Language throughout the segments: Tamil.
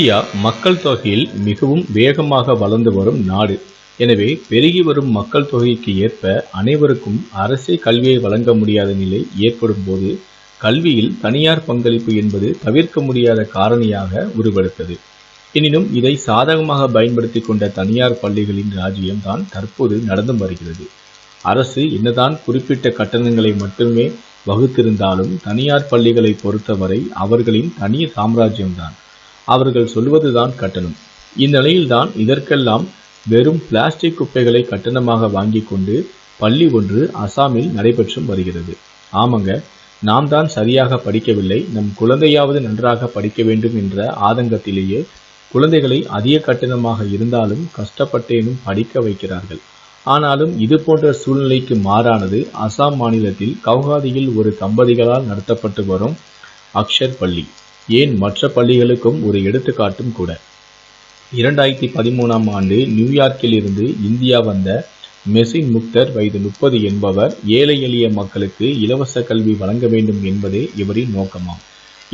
இந்தியா மக்கள் தொகையில் மிகவும் வேகமாக வளர்ந்து வரும் நாடு. எனவே பெருகி வரும் மக்கள் தொகைக்கு ஏற்ப அனைவருக்கும் அரசே கல்வியை வழங்க முடியாத நிலை ஏற்படும் போது கல்வியில் தனியார் பங்களிப்பு என்பது தவிர்க்க முடியாத காரணியாக உருவெடுத்தது. எனினும் இதை சாதகமாக பயன்படுத்தி கொண்ட தனியார் பள்ளிகளின் ராஜ்யம் தான் தற்போது நடந்து வருகிறது. அரசு என்னதான் குறிப்பிட்ட கட்டணங்களை மட்டுமே வகுத்திருந்தாலும் தனியார் பள்ளிகளை பொறுத்தவரை அவர்களின் தனி சாம்ராஜ்யம்தான். அவர்கள் சொல்வதுதான் கட்டணம். இந்நிலையில்தான் இதற்கெல்லாம் வெறும் பிளாஸ்டிக் குப்பைகளை கட்டணமாக வாங்கி கொண்டு பள்ளி ஒன்று அசாமில் நடைபெற்றும் வருகிறது. ஆமாங்க நாம் தான் சரியாக படிக்கவில்லை நம் குழந்தையாவது நன்றாக படிக்க வேண்டும் என்ற ஆதங்கத்திலேயே குழந்தைகளை அதிக கட்டணமாக இருந்தாலும் கஷ்டப்பட்டேனும் படிக்க வைக்கிறார்கள். ஆனாலும் இது போன்ற சூழ்நிலைக்கு மாறானது அசாம் மாநிலத்தில் கவுகாதியில் ஒரு தம்பதிகளால் நடத்தப்பட்டு வரும் அக்ஷர் பள்ளி. ஏன் மற்ற பள்ளிகளுக்கும் ஒரு எடுத்துக்காட்டும் கூட. இரண்டாயிரத்தி பதிமூணாம் ஆண்டு நியூயார்க்கில் இருந்து இந்தியா வந்த மெசின் முக்தர் வயது முப்பது என்பவர் ஏழை எளிய மக்களுக்கு இலவச கல்வி வழங்க வேண்டும் என்பதே இவரின் நோக்கமாம்.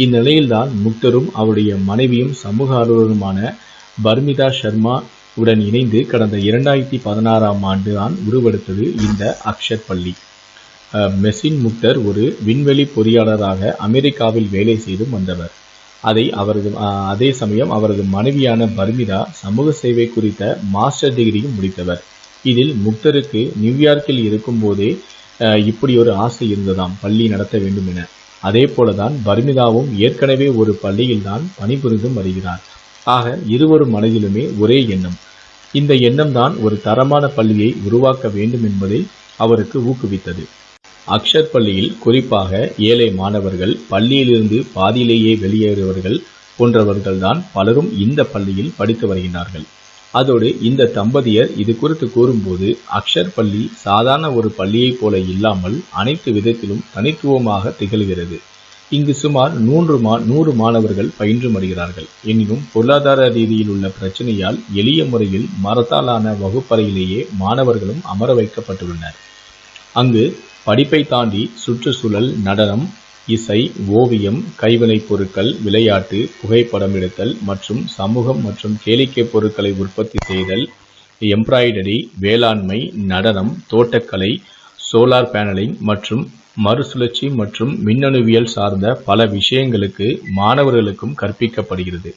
இந்நிலையில்தான் முக்தரும் அவருடைய மனைவியும் சமூக ஆர்வலருமான பர்மிதா சர்மா உடன் இணைந்து கடந்த இரண்டாயிரத்தி பதினாறாம் ஆண்டு தான் உருவெடுத்தது இந்த அக்ஷர் பள்ளி. மெசின் முக்தர் ஒரு விண்வெளி பொறியாளராக அமெரிக்காவில் வேலை செய்து வந்தவர். அதை அவரது அதே சமயம் அவரது மனைவியான பர்மிதா சமூக சேவை குறித்த மாஸ்டர் டிகிரியும் முடித்தவர். இதில் முக்தருக்கு நியூயார்க்கில் இருக்கும்போதே இப்படி ஒரு ஆசை இருந்ததாம் பள்ளி நடத்த வேண்டும் என. அதே போலதான் பர்மிதாவும் ஏற்கனவே ஒரு பள்ளியில்தான் பணிபுரிந்தும் வருகிறார். ஆக இருவரும் மனதிலுமே ஒரே எண்ணம். இந்த எண்ணம் தான் ஒரு தரமான பள்ளியை உருவாக்க வேண்டும் என்பதை அவருக்கு ஊக்குவித்தது. அக்ஷர் பள்ளியில் குறிப்பாக ஏழை மாணவர்கள் பள்ளியிலிருந்து பாதியிலேயே வெளியேறுவர்கள் போன்றவர்கள்தான் பலரும் இந்த பள்ளியில் படித்து வருகின்றார்கள். அதோடு இந்த தம்பதியர் இது குறித்து கூறும்போது அக்ஷர் பள்ளி சாதாரண ஒரு பள்ளியைப் போல இல்லாமல் அனைத்து விதத்திலும் தனித்துவமாக திகழ்கிறது. இங்கு சுமார் நூன்று மா நூறு மாணவர்கள் பயின்று வருகிறார்கள் எனினும் பொருளாதார ரீதியில் உள்ள பிரச்சனையால் எளிய முறையில் மரத்தாலான வகுப்பறையிலேயே மாணவர்களும் அமர வைக்கப்பட்டுள்ளனர். அங்கு படிப்பை தாண்டி சுற்றுச்சூழல் நடனம் இசை ஓவியம் கைவினைப் பொருட்கள் விளையாட்டு புகைப்படம் எடுத்தல் மற்றும் சமூகம் மற்றும் கேளிக்கை பொருட்களை உற்பத்தி செய்தல் எம்ப்ராய்டரி வேளாண்மை நடனம் தோட்டக்கலை சோலார் பேனலிங் மற்றும் மறுசுழற்சி மற்றும் மின்னணுவியல் சார்ந்த பல விஷயங்களுக்கு மாணவர்களுக்கும் கற்பிக்கப்படுகிறது.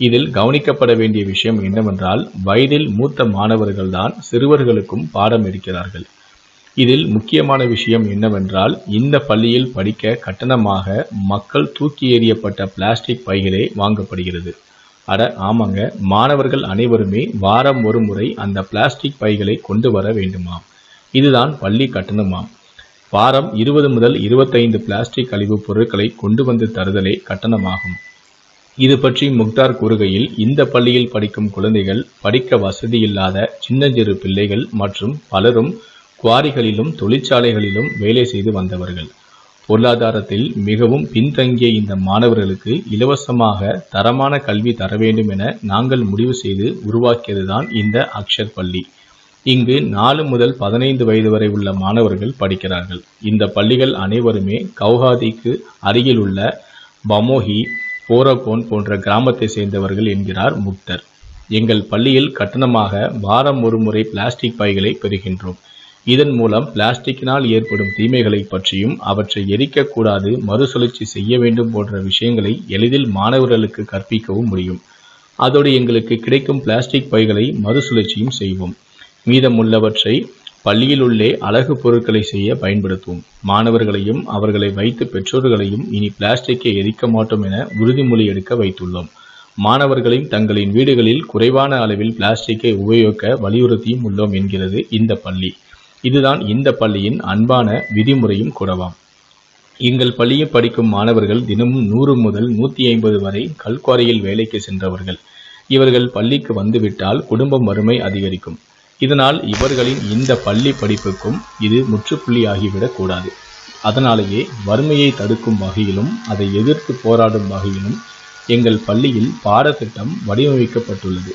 இதில் கவனிக்கப்பட வேண்டிய விஷயம் என்னவென்றால் வயதில் மூத்த மாணவர்கள்தான் சிறுவர்களுக்கும் பாடம் எடுக்கிறார்கள். இதில் முக்கியமான விஷயம் என்னவென்றால் இந்த பள்ளியில் படிக்க கட்டணமாக மக்கள் தூக்கி எறியப்பட்ட பிளாஸ்டிக் பைகளே வாங்கப்படுகிறது. அட ஆமாங்க. மாணவர்கள் அனைவருமே வாரம் ஒரு முறை அந்த பிளாஸ்டிக் பைகளை கொண்டு வர வேண்டுமாம். இதுதான் பள்ளி கட்டணமாம். வாரம் இருபது முதல் இருபத்தைந்து பிளாஸ்டிக் கழிவுப் பொருட்களை கொண்டு வந்து தருதலே கட்டணமாகும். இது பற்றி முக்தார் கூறுகையில் இந்த பள்ளியில் படிக்கும் குழந்தைகள் படிக்க வசதியில்லாத சின்னஞ்சிறு பிள்ளைகள் மற்றும் பலரும் குவாரிகளிலும் தொழிற்சாலைகளிலும் வேலை செய்து வந்தவர்கள். பொருளாதாரத்தில் மிகவும் பின்தங்கிய இந்த மாணவர்களுக்கு இலவசமாக தரமான கல்வி தர வேண்டும் என நாங்கள் முடிவு செய்து உருவாக்கியதுதான் இந்த அக்ஷர் பள்ளி. இங்கு நாலு முதல் பதினைந்து வயது வரை உள்ள மாணவர்கள் படிக்கிறார்கள். இந்த பள்ளிகள் அனைவருமே கவுஹாதிக்கு அருகில் உள்ள பமோஹி போரகோன் போன்ற கிராமத்தை சேர்ந்தவர்கள் என்கிறார் முக்தர். எங்கள் பள்ளியில் கட்டணமாக வாரம் ஒரு முறை பிளாஸ்டிக் பைகளை பெறுகின்றோம். இதன் மூலம் பிளாஸ்டிக்கினால் ஏற்படும் தீமைகளை பற்றியும் அவற்றை எரிக்கக்கூடாது மறுசுழற்சி செய்ய வேண்டும் போன்ற விஷயங்களை எளிதில் மாணவர்களுக்கு கற்பிக்கவும் முடியும். அதோடு எங்களுக்கு கிடைக்கும் பிளாஸ்டிக் பைகளை மறுசுழற்சியும் செய்வோம். மீதமுள்ளவற்றை பள்ளியில் உள்ளே அழகு பொருட்களை செய்ய பயன்படுத்துவோம். மாணவர்களையும் அவர்களை வைத்து பெற்றோர்களையும் இனி பிளாஸ்டிக்கை எரிக்க மாட்டோம் என உறுதிமொழி எடுக்க வைத்துள்ளோம். மாணவர்களையும் தங்களின் வீடுகளில் குறைவான அளவில் பிளாஸ்டிக்கை உபயோகிக்க வலியுறுத்தியும் உள்ளோம் என்கிறது இந்த பள்ளி. இதுதான் இந்த பள்ளியின் அன்பான விதிமுறையும் கூடவாம் எங்கள் பள்ளியில் படிக்கும் மாணவர்கள் தினமும் நூறு முதல் நூற்றி ஐம்பது வரை கல்குவாரியில் வேலைக்கு சென்றவர்கள். இவர்கள் பள்ளிக்கு வந்துவிட்டால் குடும்பம் வறுமை அதிகரிக்கும். இதனால் இவர்களின் இந்த பள்ளி படிப்புக்கும் இது முற்றுப்புள்ளியாகிவிடக் கூடாது. அதனாலேயே வறுமையை தடுக்கும் வகையிலும் அதை எதிர்த்து போராடும் வகையிலும் எங்கள் பள்ளியில் பாடத்திட்டம் வடிவமைக்கப்பட்டுள்ளது.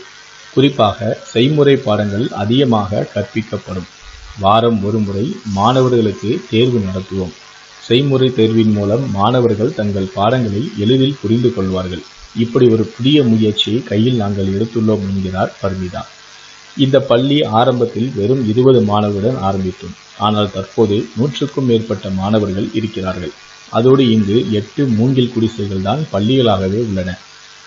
குறிப்பாக செய்முறை பாடங்கள் அதிகமாக கற்பிக்கப்படும். வாரம் ஒரு முறை மாணவர்களுக்கு தேர்வு நடத்துவோம். செய்முறை தேர்வின் மூலம் மாணவர்கள் தங்கள் பாடங்களை எளிதில் புரிந்து கொள்வார்கள். இப்படி ஒரு புதிய முயற்சியை கையில் நாங்கள் எடுத்துள்ளோம் என்கிறார் பர்மிதா. இந்த பள்ளி ஆரம்பத்தில் வெறும் இருபது மாணவருடன் ஆரம்பித்தோம். ஆனால் தற்போது நூற்றுக்கும் மேற்பட்ட மாணவர்கள் இருக்கிறார்கள். அதோடு இங்கு எட்டு மூங்கில் குடிசைகள் தான் பள்ளிகளாகவே உள்ளன.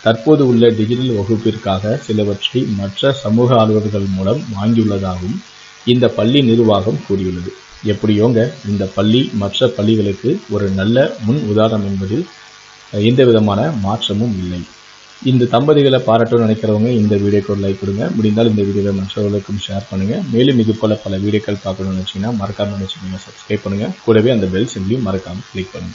தற்போது உள்ள டிஜிட்டல் வகுப்பிற்காக சிலவற்றை மற்ற சமூக ஆர்வலர்கள் மூலம் வாங்கியுள்ளதாகவும் இந்த பள்ளி நிர்வாகம் கூறியுள்ளது. எப்படியோங்க இந்த பள்ளி மற்ற பள்ளிகளுக்கு ஒரு நல்ல முன் உதாரணம் என்பதில் எந்த விதமான மாற்றமும் இல்லை. இந்த தம்பதிகளை பாராட்டணும்னு நினைக்கிறவங்க இந்த வீடியோக்கு ஒரு லைக் கொடுங்க. முடிந்தால் இந்த வீடியோவை மற்றவர்களுக்கும் ஷேர் பண்ணுங்க. மேலும் இது போல பல வீடியோக்கள் பார்க்கணும்னு நினைச்சீங்கன்னா மறக்காம நினச்சிங்கன்னா சப்ஸ்கிரைப் பண்ணுங்க. கூடவே அந்த பெல் சிம்லையும் மறக்காமல் கிளிக் பண்ணுங்க.